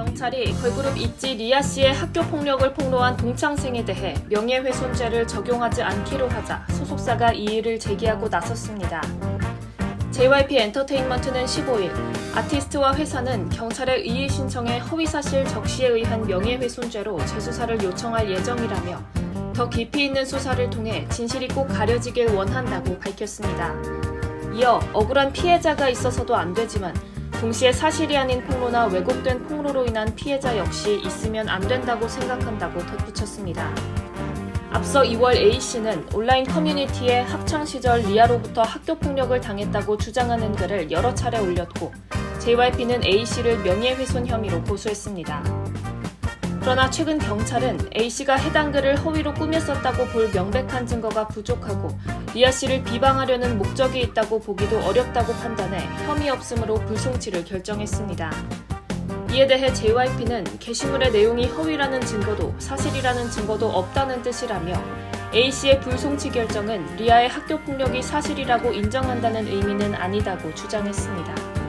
경찰이 걸그룹 있지 리아 씨의 학교 폭력을 폭로한 동창생에 대해 명예훼손죄를 적용하지 않기로 하자 소속사가 이의를 제기하고 나섰습니다. JYP 엔터테인먼트는 15일 아티스트와 회사는 경찰에 이의 신청해 허위사실 적시에 의한 명예훼손죄로 재수사를 요청할 예정이라며 더 깊이 있는 수사를 통해 진실이 꼭 가려지길 원한다고 밝혔습니다. 이어 억울한 피해자가 있어서도 안 되지만 동시에 사실이 아닌 폭로나 왜곡된 폭로로 인한 피해자 역시 있으면 안 된다고 생각한다고 덧붙였습니다. 앞서 2월 A씨는 온라인 커뮤니티에 학창시절 리아로부터 학교 폭력을 당했다고 주장하는 글을 여러 차례 올렸고 JYP는 A씨를 명예훼손 혐의로 고소했습니다. 그러나 최근 경찰은 A씨가 해당 글을 허위로 꾸몄었다고 볼 명백한 증거가 부족하고 리아 씨를 비방하려는 목적이 있다고 보기도 어렵다고 판단해 혐의 없음으로 불송치를 결정했습니다. 이에 대해 JYP는 게시물의 내용이 허위라는 증거도 사실이라는 증거도 없다는 뜻이라며 A씨의 불송치 결정은 리아의 학교 폭력이 사실이라고 인정한다는 의미는 아니다고 주장했습니다.